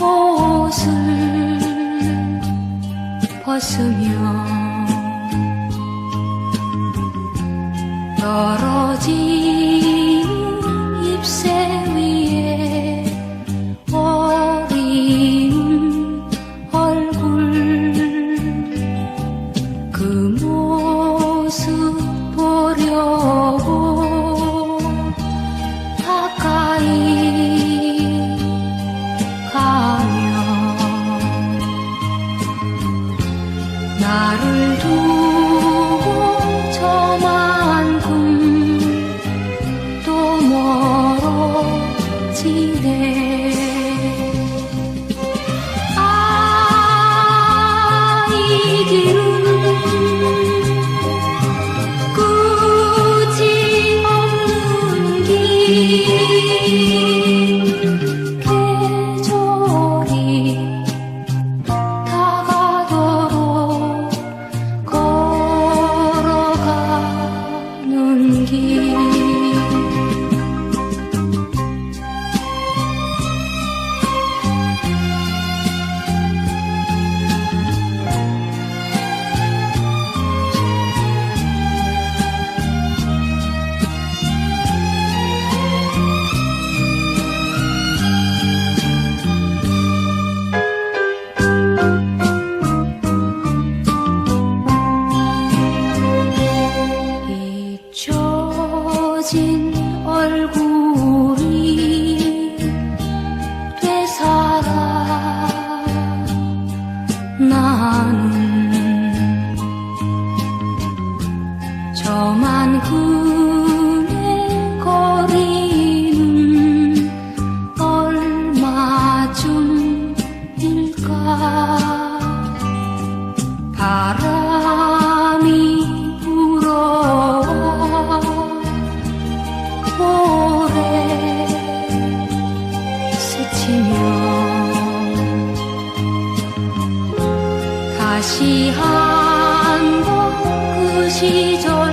옷을 벗으며 떨어지 나를 두고 저만큼 또 멀어지네. 아, 이 길은 끝이 없는 길 잊혀진 얼굴이 되살아 나는 저만큼의 거리는 얼마쯤일까? 바람 다시 한번 그 시절